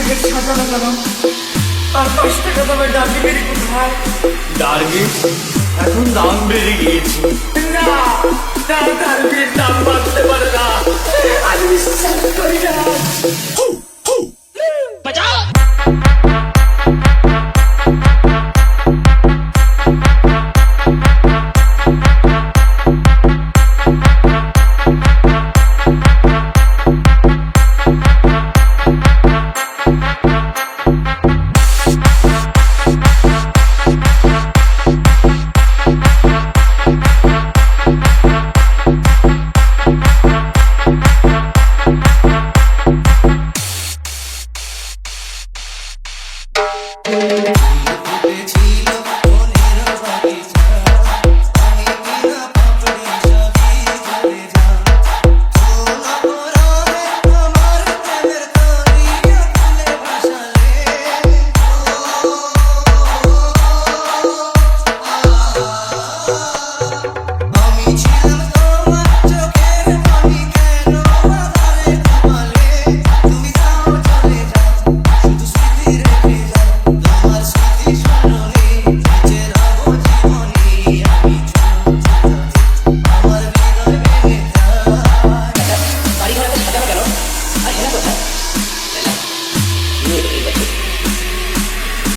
Packet সাজানো কেন আর পাঁচ টাকা দামের ডাকি বিড়ি কোথায় ডার্গি এখন দাম বেড়ে গিয়েছে। Baby.